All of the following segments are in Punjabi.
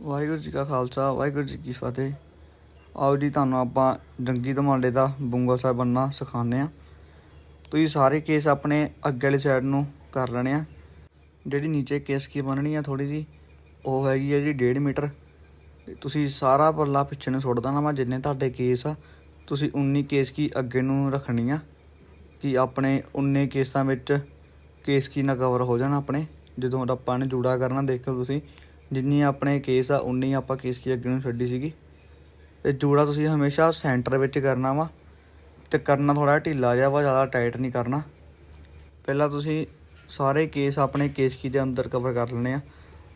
ਵਾਹਿਗੁਰੂ ਜੀ ਕਾ ਖਾਲਸਾ, ਵਾਹਿਗੁਰੂ ਜੀ ਕੀ ਫਤਿਹ। ਆਓ ਜੀ, ਤੁਹਾਨੂੰ ਆਪਾਂ ਜੰਗੀ ਧਮਾਲੇ ਦਾ ਬੁੰਗਾ ਸਾਹਿਬ ਬੰਨਣਾ ਸਿਖਾਉਂਦੇ ਆ ਤੁਸੀਂ ਸਾਰੇ ਕੇਸ ਆਪਣੇ ਅੱਗੇ ਵਾਲੀ ਸਾਈਡ ਨੂੰ ਕਰ ਲੈਣੇ ਆ। ਜਿਹੜੀ ਨੀਚੇ ਕੇਸ ਕੀ ਬੰਨਣੀ ਆ ਥੋੜੀ ਜੀ ਉਹ ਹੈਗੀ ਆ ਜੀ 1.5 ਮੀਟਰ। ਤੁਸੀਂ ਸਾਰਾ ਪੱਲਾ ਪਿੱਛੇ ਨੂੰ ਸੁੱਟ ਦੇਣਾ ਵਾ, ਜਿੰਨੇ ਤੁਹਾਡੇ ਕੇਸ ਆ, ਤੁਸੀਂ 19 ਕੇਸ ਕੀ ਅੱਗੇ ਨੂੰ ਰੱਖਣੀ ਆ। ਕਿ ਆਪਣੇ 19 ਕੇਸਾਂ ਵਿੱਚ ਕੇਸ ਕੀ ਨਾ ਕਵਰ ਹੋ ਜਾਣ ਆਪਣੇ। ਜਦੋਂ ਆਪਾਂ ਨੇ ਜੂੜਾ ਕਰਨਾ, ਦੇਖੋ ਤੁਸੀਂ। ਜਿੰਨੀ ਆਪਣੇ ਕੇਸ ਆ, ਉਨੀ ਆਪਾਂ ਕੇਸ ਕੀ ਅੱਗੇ ਨੂੰ ਛੱਡੀ ਸੀਗੀ। ਤੇ ਜੂੜਾ ਤੁਸੀਂ ਹਮੇਸ਼ਾ ਸੈਂਟਰ ਵਿੱਚ ਕਰਨਾ ਵਾ ਤੇ ਕਰਨਾ ਥੋੜਾ ਢਿੱਲਾ ਜਿਹਾ ਵਾ, ਜ਼ਿਆਦਾ ਟਾਈਟ ਨਹੀਂ ਕਰਨਾ। ਪਹਿਲਾਂ ਤੁਸੀਂ ਸਾਰੇ ਕੇਸ ਆਪਣੇ ਕੇਸ ਕੀ ਦੇ ਅੰਦਰ ਕਵਰ ਕਰ ਲੈਣੇ ਆ।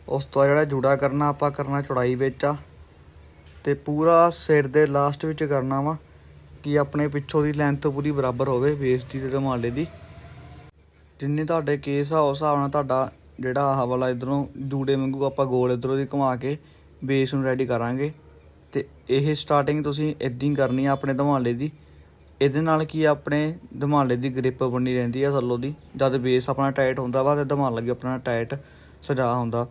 ਉਸ ਤੋਂ ਬਾਅਦ ਜਿਹੜਾ ਜੂੜਾ ਕਰਨਾ, ਆਪਾਂ ਕਰਨਾ ਚੌੜਾਈ ਵਿੱਚ ਆ। ਤੇ ਪੂਰਾ ਸਿਰ ਦੇ ਲਾਸਟ ਵਿੱਚ ਕਰਨਾ ਵਾ ਕਿ ਆਪਣੇ ਪਿੱਛੋਂ ਦੀ ਲੈਂਥ ਪੂਰੀ ਬਰਾਬਰ ਹੋਵੇ ਬੇਸ ਦੀ ਤੇ ਧਮਾਲੇ ਦੀ। ਜਿੰਨੇ ਤੁਹਾਡੇ ਕੇਸ ਆ, ਉਸ ਹਿਸਾਬ ਨਾਲ ਤੁਹਾਡਾ ਜਿਹੜਾ ਆਹ ਵਾਲਾ ਇਧਰੋਂ ਜੂੜੇ ਵਾਂਗੂ ਆਪਾਂ ਗੋਲ ਇਧਰੋਂ ਦੀ ਘੁਮਾ ਕੇ ਬੇਸ ਨੂੰ ਰੈਡੀ ਕਰਾਂਗੇ। ਤੇ ਇਹ ਸਟਾਰਟਿੰਗ ਤੁਸੀਂ ਇਦਾਂ ਹੀ ਕਰਨੀ ਆ ਆਪਣੇ ਧਮਾਲੇ ਦੀ। ਇਹਦੇ ਨਾਲ ਕੀ ਆ, ਆਪਣੇ ਧਮਾਲੇ ਦੀ ਗ੍ਰਿਪ ਬਣੀ ਰਹਿੰਦੀ ਆ ਥੱਲੋਂ ਦੀ। ਜਦ ਬੇਸ ਆਪਣਾ ਟਾਈਟ ਹੁੰਦਾ ਵਾ ਤੇ ਧਮਾਲਾ ਵੀ ਆਪਣਾ ਟਾਈਟ ਸਜਾ ਹੁੰਦਾ।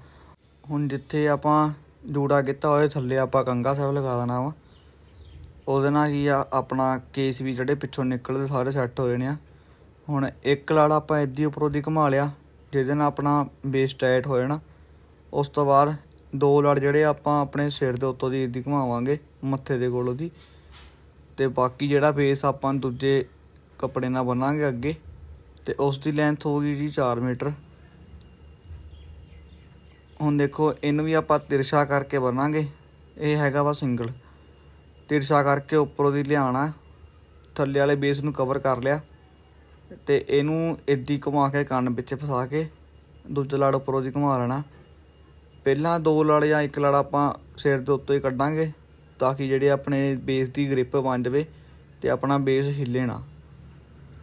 ਹੁਣ ਜਿੱਥੇ ਆਪਾਂ ਜੂੜਾ ਕੀਤਾ ਹੋਇਆ, ਥੱਲੇ ਆਪਾਂ ਕੰਗਾ ਸਾਹਿਬ ਲਗਾ ਦੇਣਾ ਵਾ। ਉਹਦੇ ਨਾਲ ਕੀ ਆ, ਆਪਣਾ ਕੇਸ ਵੀ ਜਿਹੜੇ ਪਿੱਛੋਂ ਨਿਕਲਦੇ, ਸਾਰੇ ਸੈੱਟ ਹੋ ਜਾਣੇ ਆ। ਹੁਣ ਇੱਕ ਲੜ ਆਪਾਂ ਇੱਦੀ ਉੱਪਰੋਂ ਦੀ ਘੁਮਾ ਲਿਆ। ਜਿਹਦੇ ਨਾਲ ਆਪਣਾ ਬੇਸ ਟਾਈਟ ਹੋ ਜਾਣਾ। ਉਸ ਤੋਂ ਬਾਅਦ ਦੋ ਲੜ ਜਿਹੜੇ ਆਪਾਂ ਆਪਣੇ ਸਿਰ ਦੇ ਉੱਤੋਂ ਦੀ ਇੱਦੀ ਘੁਮਾਵਾਂਗੇ ਮੱਥੇ ਦੇ ਕੋਲ ਉਹਦੀ ਤੇ ਬਾਕੀ ਜਿਹੜਾ ਬੇਸ ਆਪਾਂ ਦੂਜੇ ਕੱਪੜੇ ਨਾਲ ਬੰਨਾਂਗੇ ਅੱਗੇ, ਤੇ ਉਸ ਦੀ ਲੈਂਥ ਹੋਊਗੀ ਜੀ 4 ਮੀਟਰ। ਹੁਣ ਦੇਖੋ, ਇਹਨੂੰ ਵੀ ਆਪਾਂ ਤਿਰਸ਼ਾ ਕਰਕੇ ਬੰਨਾਂਗੇ। ਇਹ ਹੈਗਾ ਵਾ ਸਿੰਗਲ। ਤਿਰਸਾ ਕਰਕੇ ਉੱਪਰੋਂ ਦੀ ਲਿਆਣਾ ਥੱਲੇ ਵਾਲੇ ਬੇਸ ਨੂੰ ਕਵਰ ਕਰ ਲਿਆ। ਤੇ ਇਹਨੂੰ ਇੱਦੀ ਘੁਮਾ ਕੇ ਕੰਨ ਵਿੱਚ ਫਸਾ ਕੇ ਦੂਜਾ ਲੜ ਉੱਪਰੋਂ ਦੀ ਘੁਮਾ ਲੈਣਾ। ਪਹਿਲਾਂ ਦੋ ਲੜ ਜਾਂ ਇੱਕ ਲੜ ਆਪਾਂ ਸਿਰ ਦੇ ਉੱਤੇ ਹੀ ਕੱਢਾਂਗੇ ਤਾਂ ਕਿ ਜਿਹੜੇ ਆਪਣੇ ਬੇਸ ਦੀ ਗ੍ਰਿਪ ਬਣ ਜਾਵੇ ਤੇ ਆਪਣਾ ਬੇਸ ਹਿੱਲੇ ਨਾ।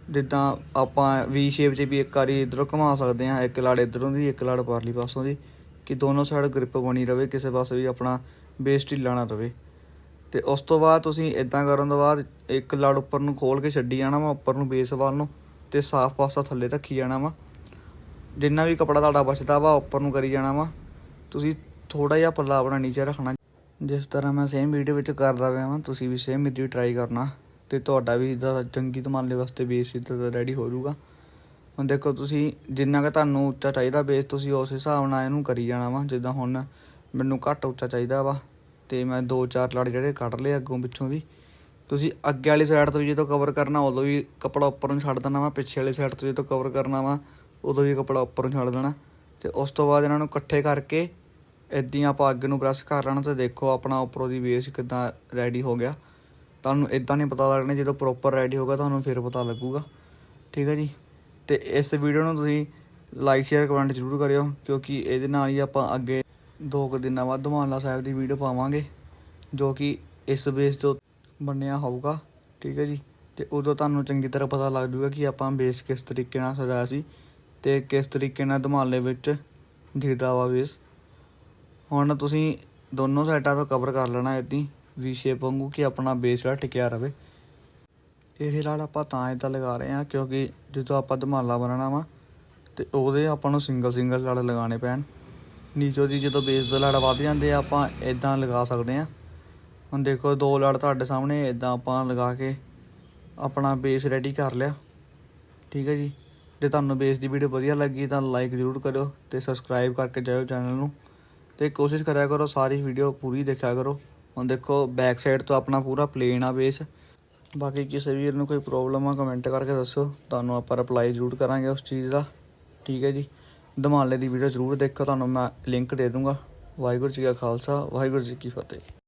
ਜਿੱਦਾਂ ਆਪਾਂ ਵੀ ਸ਼ੇਪ 'ਚ ਵੀ ਇੱਕ ਵਾਰੀ ਇਧਰੋਂ ਘੁਮਾ ਸਕਦੇ ਹਾਂ, ਇੱਕ ਲੜ ਇਧਰੋਂ ਦੀ, ਇੱਕ ਲੜ ਪਰਲੀ ਪਾਸੋਂ ਦੀ, ਕਿ ਦੋਨੋਂ ਸਾਈਡ ਗ੍ਰਿਪ ਬਣੀ ਰਵੇ, ਕਿਸੇ ਪਾਸੇ ਵੀ ਆਪਣਾ ਬੇਸ ਢਿੱਲਾ ਨਾ ਰਵੇ। ਤੇ ਉਸ ਤੋਂ ਬਾਅਦ ਤੁਸੀਂ ਇਦਾਂ ਕਰਨ ਤੋਂ ਬਾਅਦ ਇੱਕ ਲੜ ਉੱਪਰ ਨੂੰ ਖੋਲ ਕੇ ਛੱਡੀ ਜਾਣਾ ਵਾ, ਉੱਪਰ ਨੂੰ ਬੇਸ ਵੱਲ ਨੂੰ। ਤੇ ਸਾਫ਼ ਪਾਸਾ ਥੱਲੇ ਰੱਖੀ ਜਾਣਾ ਵਾ। ਜਿੰਨਾ ਵੀ ਕਪੜਾ ਤੁਹਾਡਾ ਬਚਦਾ ਵਾ, ਉੱਪਰ ਨੂੰ ਕਰੀ ਜਾਣਾ ਵਾ। ਤੁਸੀਂ ਥੋੜਾ ਜਿਹਾ ਪੱਲਾ ਆਪਣਾ ਨੀਚੇ ਰੱਖਣਾ। ਜਿਸ ਤਰ੍ਹਾਂ ਮੈਂ ਸੇਮ ਵੀਡੀਓ ਵਿੱਚ ਕਰਦਾ ਪਿਆ ਵਾਂ, ਤੁਸੀਂ ਵੀ ਸੇਮ ਇੱਦਾਂ ਟਰਾਈ ਕਰਨਾ। ਤੇ ਤੁਹਾਡਾ ਵੀ ਇਦਾਂ ਚੰਗੀ ਧਮਾਲੇ ਵਾਸਤੇ ਬੇਸ ਇੱਦਾਂ ਦਾ ਰੈਡੀ ਹੋ ਜਾਊਗਾ। ਹੁਣ ਦੇਖੋ ਤੁਸੀਂ, ਜਿੰਨਾ ਕਿ ਤੁਹਾਨੂੰ ਉੱਚਾ ਚਾਹੀਦਾ ਬੇਸ ਤੁਸੀਂ ਉਸ ਹਿਸਾਬ ਨਾਲ ਇਹਨੂੰ ਕਰੀ ਜਾਣਾ ਵਾ। ਜਿੱਦਾਂ ਹੁਣ ਮੈਨੂੰ ਘੱਟ ਉੱਚਾ ਚਾਹੀਦਾ ਵਾ, ਤੇ ਮੈਂ ਦੋ ਚਾਰ ਲੜ ਜਿਹੜੇ ਕੱਢ ਲਏ ਅੱਗੋਂ ਪਿੱਛੋਂ ਵੀ। ਤੁਸੀਂ ਅੱਗੇ ਵਾਲੀ ਸਾਈਡ ਤੋਂ ਵੀ ਜਦੋਂ ਕਵਰ ਕਰਨਾ, ਉਦੋਂ ਵੀ ਕਪੜਾ ਉੱਪਰ ਨੂੰ ਛੱਡ ਦੇਣਾ ਵਾ, ਪਿੱਛੇ ਵਾਲੀ ਸਾਈਡ ਤੋਂ ਜਦੋਂ ਕਵਰ ਕਰਨਾ ਵਾ, ਉਦੋਂ ਵੀ ਕਪੜਾ ਉੱਪਰ ਨੂੰ ਛੱਡ ਦੇਣਾ। ਤੇ ਉਸ ਤੋਂ ਬਾਅਦ ਇਹਨਾਂ ਨੂੰ ਇਕੱਠੇ ਕਰਕੇ ਇਦਾਂ ਆਪਾਂ ਅੱਗੇ ਨੂੰ ਪ੍ਰੈਸ ਕਰ ਲੈਣਾ ਤੇ ਦੇਖੋ ਆਪਣਾ ਉੱਪਰੋਂ ਦੀ ਬੇਸ ਕਿਦਾਂ ਰੈਡੀ ਹੋ ਗਿਆ। ਤੁਹਾਨੂੰ ਇਦਾਂ ਨਹੀਂ ਪਤਾ ਲੱਗਣਾ, ਜਦੋਂ ਪ੍ਰੋਪਰ ਰੈਡੀ ਹੋਗਾ ਤੁਹਾਨੂੰ ਫਿਰ ਪਤਾ ਲੱਗੂਗਾ। ਠੀਕ ਹੈ ਜੀ? ਤੇ ਇਸ ਵੀਡੀਓ ਨੂੰ ਤੁਸੀਂ ਲਾਈਕ ਸ਼ੇਅਰ ਕਮੈਂਟ ਜ਼ਰੂਰ ਕਰਿਓ, ਕਿਉਂਕਿ ਇਹਦੇ ਨਾਲ ਹੀ ਆਪਾਂ ਅੱਗੇ ਦੋ ਕੁ ਦਿਨਾਂ ਬਾਅਦ ਧਮਾਲਾ ਸਾਹਿਬ ਦੀ ਵੀਡੀਓ ਪਾਵਾਂਗੇ, ਜੋ ਕਿ ਇਸ ਬੇਸ ਤੋਂ ਬੰਨਿਆ ਹੋਊਗਾ, ਠੀਕ ਹੈ ਜੀ। ਤੇ ਉਦੋਂ ਤੁਹਾਨੂੰ ਚੰਗੀ ਤਰ੍ਹਾਂ ਪਤਾ ਲੱਗ ਜੂਗਾ ਕਿ ਆਪਾਂ ਬੇਸ ਕਿਸ ਤਰੀਕੇ ਨਾਲ ਸਜਾਇਆ ਸੀ ਤੇ ਕਿਸ ਤਰੀਕੇ ਨਾਲ ਧਮਾਲੇ ਵਿੱਚ ਦਿਖਦਾ ਵਾ ਬੇਸ ਹੁਣ ਤੁਸੀਂ ਦੋਨੋਂ ਸਾਈਡਾਂ ਤੋਂ ਕਵਰ ਕਰ ਲੈਣਾ ਇਦਾਂ ਵੀ ਸ਼ੇਪ ਵਾਂਗੂ ਕਿ ਆਪਣਾ ਬੇਸ ਜਿਹੜਾ ਟਿਕਿਆ ਰਵੇ। ਇਹ ਲੜ ਆਪਾਂ ਤਾਂ ਇਦਾਂ ਲਗਾ ਰਹੇ ਹਾਂ ਕਿਉਂਕਿ ਜਦੋਂ ਆਪਾਂ ਧਮਾਲਾ ਬਣਾਉਣਾ ਵਾ ਤੇ ਉਹਦੇ ਆਪਾਂ ਨੂੰ ਸਿੰਗਲ ਸਿੰਗਲ ਲੜ ਲਗਾਉਣੇ ਪੈਣ। ਨੀਚੋ ਦੀ ਜਦੋਂ ਬੇਸ ਦਾ ਲੜ ਵੱਧ ਜਾਂਦੇ ਆ, ਆਪਾਂ ਇਦਾਂ ਲਗਾ ਸਕਦੇ ਆ ਹੁਣ ਦੇਖੋ, ਦੋ ਲੜ ਤੁਹਾਡੇ ਸਾਹਮਣੇ ਇਦਾਂ ਆਪਾਂ ਲਗਾ ਕੇ ਆਪਣਾ ਬੇਸ ਰੈਡੀ ਕਰ ਲਿਆ। ਠੀਕ ਹੈ ਜੀ? ਜੇ ਤੁਹਾਨੂੰ ਬੇਸ ਦੀ ਵੀਡੀਓ ਵਧੀਆ ਲੱਗੀ ਤਾਂ ਲਾਈਕ ਜ਼ਰੂਰ ਕਰਿਓ ਤੇ ਸਬਸਕ੍ਰਾਈਬ ਕਰਕੇ ਜਾਇਓ ਚੈਨਲ ਨੂੰ। ਤੇ ਕੋਸ਼ਿਸ਼ ਕਰਿਆ ਕਰੋ ਸਾਰੀ ਵੀਡੀਓ ਪੂਰੀ ਦੇਖਿਆ ਕਰੋ। ਹੁਣ ਦੇਖੋ ਬੈਕ ਸਾਈਡ ਤੋਂ ਆਪਣਾ ਪੂਰਾ ਪਲੇਨ ਆ ਬੇਸ ਬਾਕੀ ਕਿਸੇ ਵੀਰ ਨੂੰ ਕੋਈ ਪ੍ਰੋਬਲਮ ਆ ਕਮੈਂਟ ਕਰਕੇ ਦੱਸੋ। ਤੁਹਾਨੂੰ ਆਪਾਂ ਰਿਪਲਾਈ ਜ਼ਰੂਰ ਕਰਾਂਗੇ ਉਸ ਚੀਜ਼ ਦਾ। ਠੀਕ ਹੈ ਜੀ? ਧਮਾਲੇ ਦੀ ਵੀਡੀਓ ਜ਼ਰੂਰ ਦੇਖੋ ਤੁਹਾਨੂੰ ਮੈਂ ਲਿੰਕ ਦੇ ਦੂੰਗਾ। ਵਾਹਿਗੁਰੂ ਜੀ ਕਾ ਖਾਲਸਾ, ਵਾਹਿਗੁਰੂ ਜੀ ਕੀ ਫਤਿਹ।